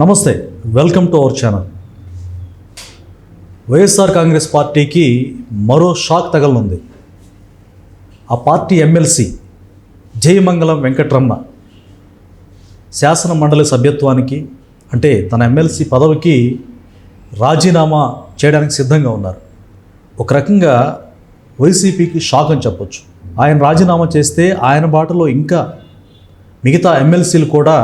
నమస్తే welcome to our channel. YSR Congress పార్టీకి మరో షాక్ తగలనుంది. ఆ పార్టీ ఎమ్మెల్సీ జయమంగళం వెంకట్రమణ శాసన మండలి సభ్యత్వానికి అంటే తన ఎమ్మెల్సీ పదవికి రాజీనామా చేయడానికి సిద్ధంగా ఉన్నారు. ఒక రకంగా వైసీపీకి షాక్ అని చెప్పొచ్చు. ఆయన రాజీనామా చేస్తే ఆయన బాటలో ఇంకా మిగతా ఎమ్మెల్సీలు కూడా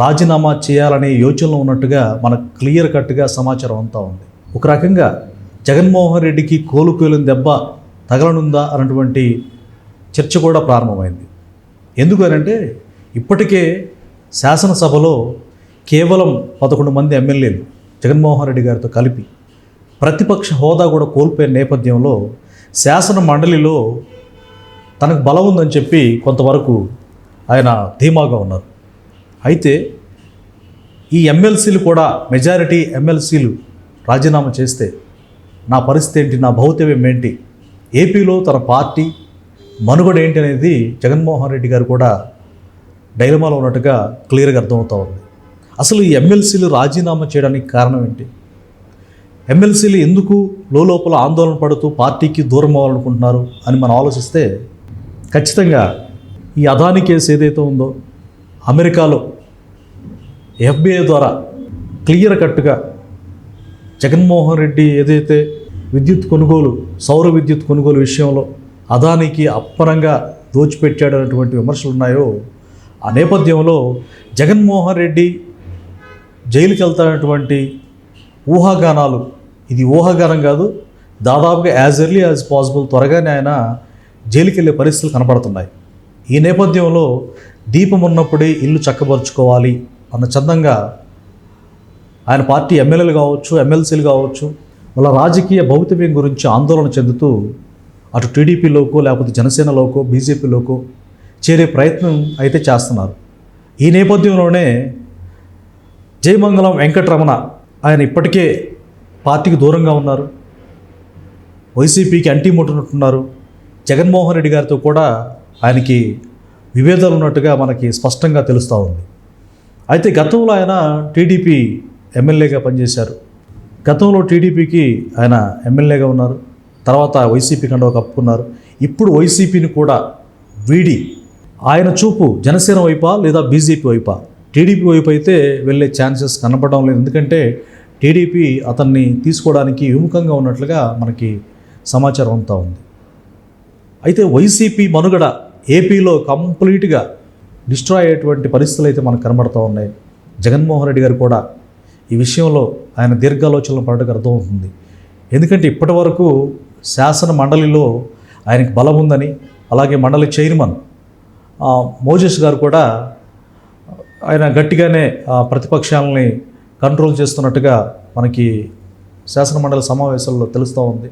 రాజీనామా చేయాలనే యోచనలో ఉన్నట్టుగా మనకు క్లియర్ కట్గా సమాచారం అంతా ఉంది. ఒక రకంగా జగన్మోహన్ రెడ్డికి కోలుకోలేని దెబ్బ తగలనుందా అన్నటువంటి చర్చ కూడా ప్రారంభమైంది. ఎందుకనంటే ఇప్పటికే శాసనసభలో కేవలం పదకొండు మంది ఎమ్మెల్యేలు జగన్మోహన్ రెడ్డి గారితో కలిపి ప్రతిపక్ష హోదా కూడా కోల్పోయిన నేపథ్యంలో శాసన మండలిలో తనకు బలం ఉందని చెప్పి కొంతవరకు ఆయన ధీమాగా ఉన్నారు. అయితే ఈ ఎమ్మెల్సీలు కూడా మెజారిటీ ఎమ్మెల్సీలు రాజీనామా చేస్తే నా పరిస్థితి ఏంటి నా భౌతవ్యం ఏంటి? ఏపీలో తన పార్టీ మనుగడ ఏంటి అనేది జగన్మోహన్ రెడ్డి గారు కూడా డైలమాలో ఉన్నట్టుగా క్లియర్గా అర్థమవుతా ఉంది. అసలు ఈ ఎమ్మెల్సీలు రాజీనామా చేయడానికి కారణం ఏంటి? ఎమ్మెల్సీలు ఎందుకు లోపల ఆందోళన పడుతూ పార్టీకి దూరం అవ్వాలనుకుంటున్నారు అని మనం ఆలోచిస్తే ఖచ్చితంగా ఈ అదాని కేసు ఏదైతే ఉందో అమెరికాలో ఎఫ్బిఐ ద్వారా క్లియర్ కట్గా జగన్మోహన్ రెడ్డి ఏదైతే విద్యుత్ కొనుగోలు సౌర విద్యుత్ కొనుగోలు విషయంలో అదానికి అప్పనంగా దోచిపెట్టాడు అన్నటువంటి విమర్శలు ఉన్నాయో ఆ నేపథ్యంలో జగన్మోహన్ రెడ్డి జైలుకి వెళ్తాడటువంటి ఊహాగానాలు ఇది ఊహాగానం కాదు దాదాపుగా యాజ్ ఎర్లీ యాజ్ పాసిబుల్ త్వరగానే ఆయన జైలుకి వెళ్ళే పరిస్థితులు కనపడుతున్నాయి. ఈ నేపథ్యంలో దీపం ఉన్నప్పుడే ఇల్లు చక్కబరుచుకోవాలి అన్న చందంగా ఆయన పార్టీ ఎమ్మెల్యేలు కావచ్చు ఎమ్మెల్సీలు కావచ్చు వాళ్ళ రాజకీయ భౌతికం గురించి ఆందోళన చెందుతూ అటు టీడీపీలోకో లేకపోతే జనసేనలోకో బీజేపీలోకో చేరే ప్రయత్నం అయితే చేస్తున్నారు. ఈ నేపథ్యంలోనే జయమంగళం వెంకటరమణ ఆయన ఇప్పటికే పార్టీకి దూరంగా ఉన్నారు. వైసీపీకి అంటీ ముట్టున్నట్టున్నారు జగన్మోహన్ రెడ్డి గారితో కూడా ఆయనకి విభేదాలు ఉన్నట్టుగా మనకి స్పష్టంగా తెలుస్తూ ఉంది. అయితే గతంలో ఆయన టీడీపీ ఎమ్మెల్యేగా పనిచేశారు. గతంలో టీడీపీకి ఆయన ఎమ్మెల్యేగా ఉన్నారు. తర్వాత వైసీపీ కండవ కప్పుకున్నారు ఇప్పుడు వైసీపీని కూడా వీడి ఆయన చూపు జనసేన వైపా లేదా బీజేపీ వైపా? టీడీపీ వైపు అయితే వెళ్ళే ఛాన్సెస్ కనపడడం లేదు. ఎందుకంటే టీడీపీ అతన్ని తీసుకోవడానికి విముఖంగా ఉన్నట్లుగా మనకి సమాచారం అంతా ఉంది. అయితే వైసీపీ మనుగడ ఏపీలో కంప్లీట్గా డిస్ట్రాయ్ అయ్యేటువంటి పరిస్థితులు అయితే మనకు కనబడుతూ ఉన్నాయి. జగన్మోహన్ రెడ్డి గారు కూడా ఈ విషయంలో ఆయన దీర్ఘాలోచనలు పడటకు అర్థమవుతుంది. ఎందుకంటే ఇప్పటి వరకు శాసన మండలిలో ఆయనకి బలం ఉందని అలాగే మండలి చైర్మన్ ఆ, మోజెస్ గారు కూడా ఆయన గట్టిగానే ప్రతిపక్షాలని కంట్రోల్ చేస్తున్నట్టుగా మనకి శాసన మండలి సమావేశాల్లో తెలుస్తూ ఉంది.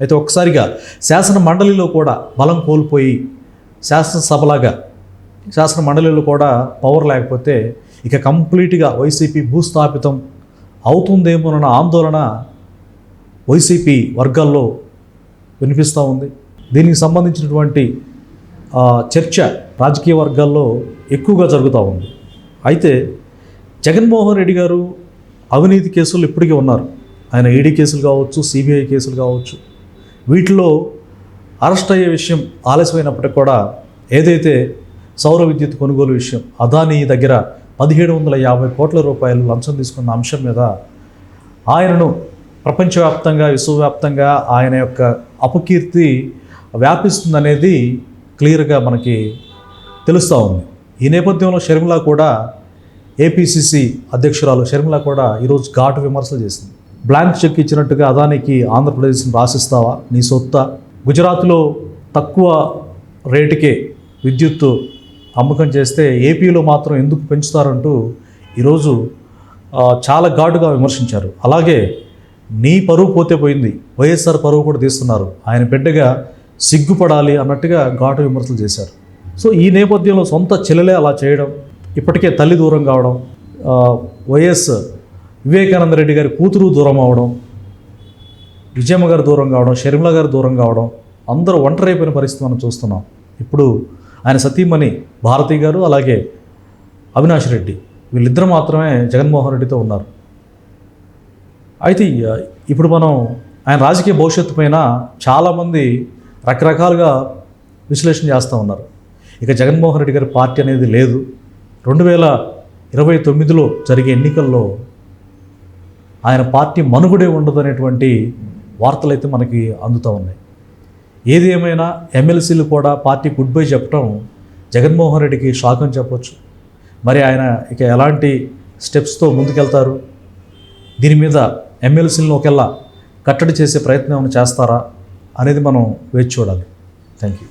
అయితే ఒక్కసారిగా శాసన మండలిలో కూడా బలం కోల్పోయి శాసనసభలాగా శాసన మండలిలో కూడా పవర్ లేకపోతే ఇక కంప్లీట్గా వైసీపీ భూస్థాపితం అవుతుందేమోనన్న ఆందోళన వైసీపీ వర్గాల్లో వినిపిస్తూ ఉంది. దీనికి సంబంధించినటువంటి చర్చ రాజకీయ వర్గాల్లో ఎక్కువగా జరుగుతూ ఉంది. అయితే జగన్మోహన్ రెడ్డి గారు అవినీతి కేసులు ఇప్పటికీ ఉన్నారు. ఆయన ఈడీ కేసులు కావచ్చు సిబిఐ కేసులు కావచ్చు. వీటిలో అరెస్ట్ అయ్యే విషయం ఆలస్యమైనప్పటికీ కూడా ఏదైతే సౌర విద్యుత్ కొనుగోలు విషయం. అదానీ దగ్గర పదిహేడు వందల యాభై కోట్ల రూపాయలు లంచం తీసుకున్న అంశం మీద ఆయనను ప్రపంచవ్యాప్తంగా విశ్వవ్యాప్తంగా ఆయన యొక్క అపకీర్తి వ్యాపిస్తుందనేది క్లియర్గా మనకి తెలుస్తూ ఉంది. ఈ నేపథ్యంలో షర్మిల కూడా ఏపీసీసీ అధ్యక్షురాలు షర్మిల కూడా ఈరోజు ఘాటు విమర్శలు చేసింది. బ్లాంక్ చెక్ ఇచ్చినట్టుగా అదానికి ఆంధ్రప్రదేశ్ని రాసిస్తావా? నీ సొత్త. గుజరాత్లో తక్కువ రేటుకే విద్యుత్ అమ్మకం చేస్తే ఏపీలో మాత్రం ఎందుకు పెంచుతారంటూ ఈరోజు చాలా ఘాటుగా విమర్శించారు. అలాగే నీ పరువు పోతే పోయింది వైఎస్ఆర్ పరువు కూడా తీస్తున్నారు. ఆయన బిడ్డగా సిగ్గుపడాలి అన్నట్టుగా ఘాటు విమర్శలు చేశారు. సో ఈ నేపథ్యంలో సొంత చెల్లెలే అలా చేయడం ఇప్పటికే తల్లి దూరం కావడం వైఎస్ వివేకానంద రెడ్డి గారి కూతురు దూరం అవడం విజయమ్మ గారు దూరం కావడం షర్మిల గారు దూరం కావడం అందరూ ఒంటరైపోయిన పరిస్థితి మనం చూస్తున్నాం. ఇప్పుడు ఆయన సతీమణి భారతి గారు అలాగే అవినాష్ రెడ్డి. వీళ్ళిద్దరు మాత్రమే జగన్మోహన్ రెడ్డితో ఉన్నారు. అయితే ఇప్పుడు మనం ఆయన రాజకీయ భవిష్యత్తు పైన చాలామంది రకరకాలుగా విశ్లేషణ చేస్తూ ఉన్నారు. ఇక జగన్మోహన్ రెడ్డి గారి పార్టీ అనేది లేదు. రెండు వేల ఇరవై తొమ్మిదిలో జరిగే ఎన్నికల్లో ఆయన పార్టీ మనుగుడే ఉండదు అనేటువంటి వార్తలు అయితే మనకి అందుతూ ఉన్నాయి. ఏది ఏమైనా ఎమ్మెల్సీలు కూడా పార్టీ గుడ్ బై చెప్పడం జగన్మోహన్ రెడ్డికి షాక్ అని చెప్పొచ్చు. మరి ఆయన ఇక ఎలాంటి స్టెప్స్తో ముందుకెళ్తారు? దీని మీద ఎమ్మెల్సీలను ఒకేలా కట్టడి చేసే ప్రయత్నం చేస్తారా అనేది మనం వేచి చూడాలి. Thank you